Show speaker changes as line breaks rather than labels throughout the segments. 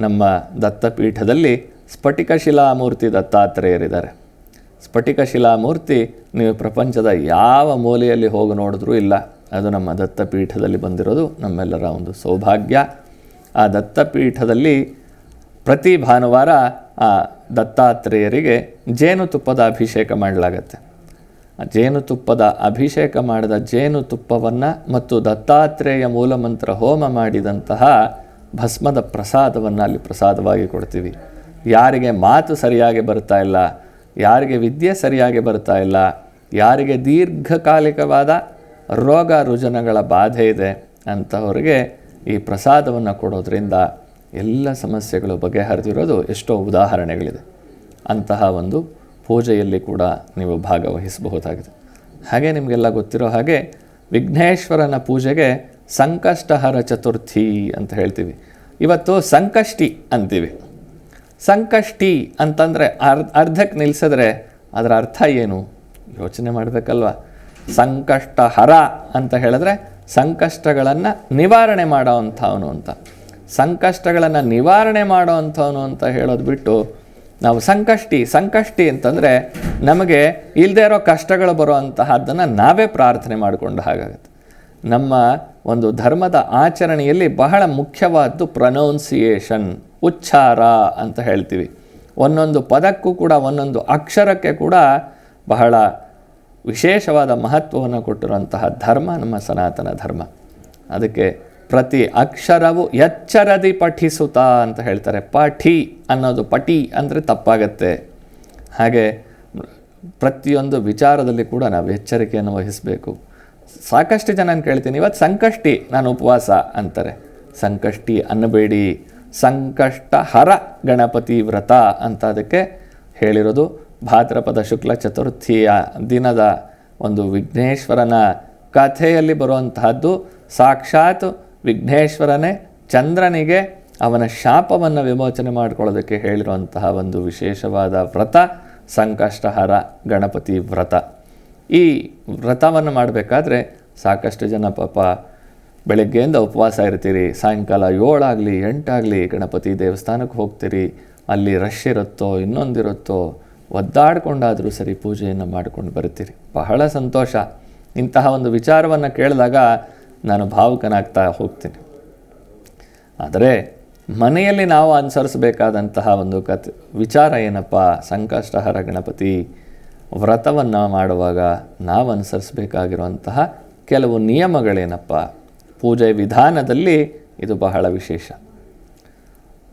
ನಮ್ಮ ದತ್ತಪೀಠದಲ್ಲಿ ಸ್ಫಟಿಕ ಶಿಲಾಮೂರ್ತಿ ದತ್ತಾತ್ರೇಯರಿದ್ದಾರೆ. ಸ್ಫಟಿಕ ಶಿಲಾಮೂರ್ತಿ ನೀವು ಪ್ರಪಂಚದ ಯಾವ ಮೂಲೆಯಲ್ಲಿ ಹೋಗಿ ನೋಡಿದ್ರೂ ಇಲ್ಲ. ಅದು ನಮ್ಮ ದತ್ತಪೀಠದಲ್ಲಿ ಬಂದಿರೋದು, ನಮ್ಮೆಲ್ಲರ ಒಂದು ಸೌಭಾಗ್ಯ. ಆ ದತ್ತಪೀಠದಲ್ಲಿ ಪ್ರತಿ ಭಾನುವಾರ ಆ ದತ್ತಾತ್ರೇಯರಿಗೆ ಜೇನುತುಪ್ಪದ ಅಭಿಷೇಕ ಮಾಡಲಾಗತ್ತೆ. ಜೇನುತುಪ್ಪದ ಅಭಿಷೇಕ ಮಾಡಿದ ಜೇನುತುಪ್ಪವನ್ನು ಮತ್ತು ದತ್ತಾತ್ರೇಯ ಮೂಲಮಂತ್ರ ಹೋಮ ಮಾಡಿದಂತಹ ಭಸ್ಮದ ಪ್ರಸಾದವನ್ನು ಅಲ್ಲಿ ಪ್ರಸಾದವಾಗಿ ಕೊಡ್ತೀವಿ. ಯಾರಿಗೆ ಮಾತು ಸರಿಯಾಗಿ ಬರ್ತಾ ಇಲ್ಲ, ಯಾರಿಗೆ ವಿದ್ಯೆ ಸರಿಯಾಗಿ ಬರ್ತಾ ಇಲ್ಲ, ಯಾರಿಗೆ ದೀರ್ಘಕಾಲಿಕವಾದ ರೋಗ ರುಜನಗಳ ಬಾಧೆ ಇದೆ ಅಂಥವ್ರಿಗೆ ಈ ಪ್ರಸಾದವನ್ನು ಕೊಡೋದ್ರಿಂದ ಎಲ್ಲ ಸಮಸ್ಯೆಗಳು ಬಗೆಹರಿದಿರೋದು ಎಷ್ಟೋ ಉದಾಹರಣೆಗಳಿದೆ. ಅಂತಹ ಒಂದು ಪೂಜೆಯಲ್ಲಿ ಕೂಡ ನೀವು ಭಾಗವಹಿಸಬಹುದಾಗಿದೆ. ಹಾಗೆ ನಿಮಗೆಲ್ಲ ಗೊತ್ತಿರೋ ಹಾಗೆ ವಿಘ್ನೇಶ್ವರನ ಪೂಜೆಗೆ ಸಂಕಷ್ಟಹರ ಚತುರ್ಥಿ ಅಂತ ಹೇಳ್ತೀವಿ. ಇವತ್ತು ಸಂಕಷ್ಟಿ ಅಂತೀವಿ. ಸಂಕಷ್ಟಿ ಅಂತಂದರೆ ಅರ್ಧ, ಅರ್ಧಕ್ಕೆ ನಿಲ್ಲಿಸಿದ್ರೆ ಅದರ ಅರ್ಥ ಏನು? ಯೋಚನೆ ಮಾಡಬೇಕಲ್ವ? ಸಂಕಷ್ಟಹರ ಅಂತ ಹೇಳಿದ್ರೆ ಸಂಕಷ್ಟಗಳನ್ನು ನಿವಾರಣೆ ಮಾಡೋ ಅಂಥವನು ಅಂತ. ಸಂಕಷ್ಟಗಳನ್ನು ನಿವಾರಣೆ ಮಾಡೋ ಅಂಥವನು ಅಂತ ಹೇಳೋದು ಬಿಟ್ಟು ನಾವು ಸಂಕಷ್ಟಿ ಸಂಕಷ್ಟಿ ಅಂತಂದರೆ ನಮಗೆ ಇಲ್ಲದೇ ಇರೋ ಕಷ್ಟಗಳು ಬರೋ ಅಂತಹದ್ದನ್ನು ನಾವೇ ಪ್ರಾರ್ಥನೆ ಮಾಡಿಕೊಂಡು ಹಾಗಾಗುತ್ತೆ. ನಮ್ಮ ಒಂದು ಧರ್ಮದ ಆಚರಣೆಯಲ್ಲಿ ಬಹಳ ಮುಖ್ಯವಾದ್ದು ಪ್ರೊನೌನ್ಸಿಯೇಷನ್ ಉಚ್ಚಾರ ಅಂತ ಹೇಳ್ತೀವಿ. ಒಂದೊಂದು ಪದಕ್ಕೂ ಕೂಡ, ಒಂದೊಂದು ಅಕ್ಷರಕ್ಕೆ ಕೂಡ ಬಹಳ ವಿಶೇಷವಾದ ಮಹತ್ವವನ್ನು ಕೊಟ್ಟಿರುವಂತಹ ಧರ್ಮ, ನಮ್ಮ ಸನಾತನ ಧರ್ಮ. ಅದಕ್ಕೆ ಪ್ರತಿ ಅಕ್ಷರವು ಎಚ್ಚರದಿ ಪಠಿಸುತ್ತಾ ಅಂತ ಹೇಳ್ತಾರೆ. ಪಠಿ ಅನ್ನೋದು ಪಟಿ ಅಂದರೆ ತಪ್ಪಾಗತ್ತೆ. ಹಾಗೆ ಪ್ರತಿಯೊಂದು ವಿಚಾರದಲ್ಲಿ ಕೂಡ ನಾವು ಎಚ್ಚರಿಕೆಯನ್ನು ವಹಿಸಬೇಕು. ಸಾಕಷ್ಟು ಜನ ಕೇಳ್ತೀನಿ. ಇವತ್ತು ಸಂಕಷ್ಟಿ, ನಾನು ಉಪವಾಸ ಅಂತಾರೆ. ಸಂಕಷ್ಟಿ ಅನ್ನಬೇಡಿ. ಸಂಕಷ್ಟ ಹರ ಗಣಪತಿ ವ್ರತ ಅಂತ ಅದಕ್ಕೆ ಹೇಳಿರೋದು. ಭಾದ್ರಪದ ಶುಕ್ಲ ಚತುರ್ಥಿಯ ದಿನದ ಒಂದು ವಿಘ್ನೇಶ್ವರನ ಕಥೆಯಲ್ಲಿ ಬರುವಂತಹದ್ದು. ಸಾಕ್ಷಾತ್ ವಿಘ್ನೇಶ್ವರನೇ ಚಂದ್ರನಿಗೆ ಅವನ ಶಾಪವನ್ನು ವಿಮೋಚನೆ ಮಾಡಿಕೊಳ್ಳೋದಕ್ಕೆ ಹೇಳಿರುವಂತಹ ಒಂದು ವಿಶೇಷವಾದ ವ್ರತ, ಸಂಕಷ್ಟಹರ ಗಣಪತಿ ವ್ರತ. ಈ ವ್ರತವನ್ನು ಮಾಡಬೇಕಾದ್ರೆ ಸಾಕಷ್ಟು ಜನ ಪಾಪ ಬೆಳಗ್ಗೆಯಿಂದ ಉಪವಾಸ ಇರ್ತೀರಿ, ಸಾಯಂಕಾಲ ಏಳಾಗಲಿ, ಎಂಟಾಗಲಿ ಗಣಪತಿ ದೇವಸ್ಥಾನಕ್ಕೆ ಹೋಗ್ತೀರಿ, ಅಲ್ಲಿ ರಶ್ ಇರುತ್ತೋ, ಇನ್ನೊಂದಿರುತ್ತೋ, ಒದ್ದಾಡ್ಕೊಂಡಾದರೂ ಸರಿ ಪೂಜೆಯನ್ನು ಮಾಡ್ಕೊಂಡು ಬರ್ತೀರಿ. ಬಹಳ ಸಂತೋಷ. ಇಂತಹ ಒಂದು ವಿಚಾರವನ್ನು ಕೇಳಿದಾಗ ನಾನು ಭಾವುಕನಾಗ್ತಾ ಹೋಗ್ತೀನಿ. ಆದರೆ ಮನೆಯಲ್ಲಿ ನಾವು ಅನುಸರಿಸಬೇಕಾದಂತಹ ಒಂದು ಕತೆ ವಿಚಾರ ಏನಪ್ಪ? ಸಂಕಷ್ಟಹರ ಗಣಪತಿ ವ್ರತವನ್ನು ಮಾಡುವಾಗ ನಾವು ಅನುಸರಿಸಬೇಕಾಗಿರುವಂತಹ ಕೆಲವು ನಿಯಮಗಳೇನಪ್ಪ? ಪೂಜೆ ವಿಧಾನದಲ್ಲಿ ಇದು ಬಹಳ ವಿಶೇಷ.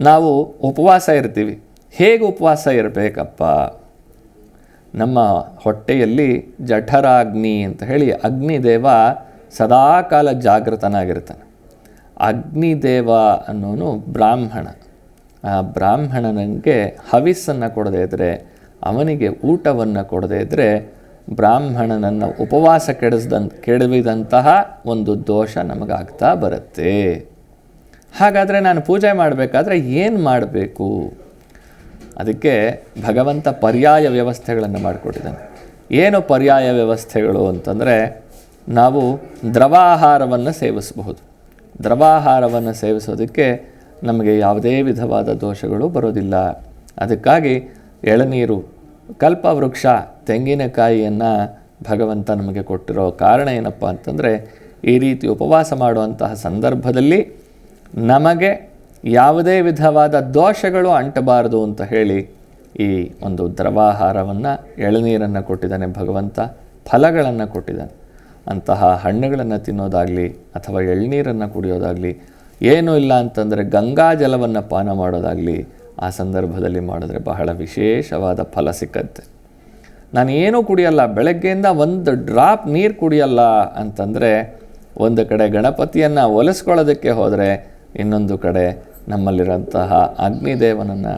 ನಾವು ಉಪವಾಸ ಇರ್ತೀವಿ. ಹೇಗೆ ಉಪವಾಸ ಇರಬೇಕಪ್ಪ? ನಮ್ಮ ಹೊಟ್ಟೆಯಲ್ಲಿ ಜಠರಾಗ್ನಿ ಅಂತ ಹೇಳಿ ಅಗ್ನಿದೇವ ಸದಾಕಾಲ ಜಾಗೃತನಾಗಿರ್ತಾನೆ. ಅಗ್ನಿದೇವ ಅನ್ನೋನು ಬ್ರಾಹ್ಮಣ. ಆ ಬ್ರಾಹ್ಮಣನಿಗೆ ಹವಿಸ್ಸನ್ನು ಕೊಡದೇ ಇದ್ದರೆ ಅವನಿಗೆ ಊಟವನ್ನು ಕೊಡದೇ ಇದ್ದರೆ ಬ್ರಾಹ್ಮಣನನ್ನು ಉಪವಾಸ ಕೆಡಿಸ್ದಂತ, ಕೆಡವಿದಂತಹ ಒಂದು ದೋಷ ನಮಗಾಗ್ತಾ ಬರುತ್ತೆ. ಹಾಗಾದರೆ ನಾನು ಪೂಜೆ ಮಾಡಬೇಕಾದ್ರೆ ಏನು ಮಾಡಬೇಕು? ಅದಕ್ಕೆ ಭಗವಂತ ಪರ್ಯಾಯ ವ್ಯವಸ್ಥೆಗಳನ್ನು ಮಾಡಿಕೊಟ್ಟಿದ್ದಾನೆ. ಏನು ಪರ್ಯಾಯ ವ್ಯವಸ್ಥೆಗಳು ಅಂತಂದರೆ ನಾವು ದ್ರವಾಹಾರವನ್ನು ಸೇವಿಸಬಹುದು. ದ್ರವಾಹಾರವನ್ನು ಸೇವಿಸೋದಕ್ಕೆ ನಮಗೆ ಯಾವುದೇ ವಿಧವಾದ ದೋಷಗಳು ಬರೋದಿಲ್ಲ. ಅದಕ್ಕಾಗಿ ಎಳನೀರು, ಕಲ್ಪವೃಕ್ಷ, ತೆಂಗಿನಕಾಯಿಯನ್ನು ಭಗವಂತ ನಮಗೆ ಕೊಟ್ಟಿರೋ ಕಾರಣ ಏನಪ್ಪ ಅಂತಂದರೆ, ಈ ರೀತಿ ಉಪವಾಸ ಮಾಡುವಂತಹ ಸಂದರ್ಭದಲ್ಲಿ ನಮಗೆ ಯಾವುದೇ ವಿಧವಾದ ದೋಷಗಳು ಅಂಟಬಾರದು ಅಂತ ಹೇಳಿ ಈ ಒಂದು ದ್ರವಾಹಾರವನ್ನು, ಎಳನೀರನ್ನು ಕೊಟ್ಟಿದ್ದಾನೆ ಭಗವಂತ, ಫಲಗಳನ್ನು ಕೊಟ್ಟಿದ್ದಾನೆ. ಅಂತಹ ಹಣ್ಣುಗಳನ್ನು ತಿನ್ನೋದಾಗಲಿ ಅಥವಾ ಎಳನೀರನ್ನು ಕುಡಿಯೋದಾಗಲಿ, ಏನೂ ಇಲ್ಲ ಅಂತಂದರೆ ಗಂಗಾ ಜಲವನ್ನು ಪಾನ ಮಾಡೋದಾಗಲಿ ಆ ಸಂದರ್ಭದಲ್ಲಿ ಮಾಡಿದ್ರೆ ಬಹಳ ವಿಶೇಷವಾದ ಫಲ ಸಿಕ್ಕತ್ತೆ ನಾನು ಏನೂ ಕುಡಿಯಲ್ಲ, ಬೆಳಗ್ಗೆಯಿಂದ ಒಂದು ಡ್ರಾಪ್ ನೀರು ಕುಡಿಯಲ್ಲ ಅಂತಂದರೆ ಒಂದು ಕಡೆ ಗಣಪತಿಯನ್ನು ಒಲಿಸ್ಕೊಳ್ಳೋದಕ್ಕೆ ಹೋದರೆ ಇನ್ನೊಂದು ಕಡೆ ನಮ್ಮಲ್ಲಿರೋಂತಹ ಅಗ್ನಿದೇವನನ್ನು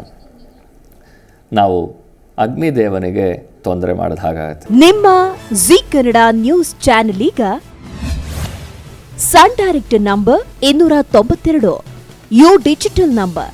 ನಾವು ಅಗ್ನಿದೇವನಿಗೆ ತೊಂದರೆ ಮಾಡಿದ ಹಾಗಾಗುತ್ತೆ.
ನಿಮ್ಮ ಜಿ ಕನ್ನಡ ನ್ಯೂಸ್ ಚಾನೆಲ್ ಈಗ ಸನ್ ಡೈರೆಕ್ಟ್ ನಂಬರ್ ಇನ್ನೂರ ತೊಂಬತ್ತೆರಡು, ಯು ಡಿಜಿಟಲ್ ನಂಬರ್.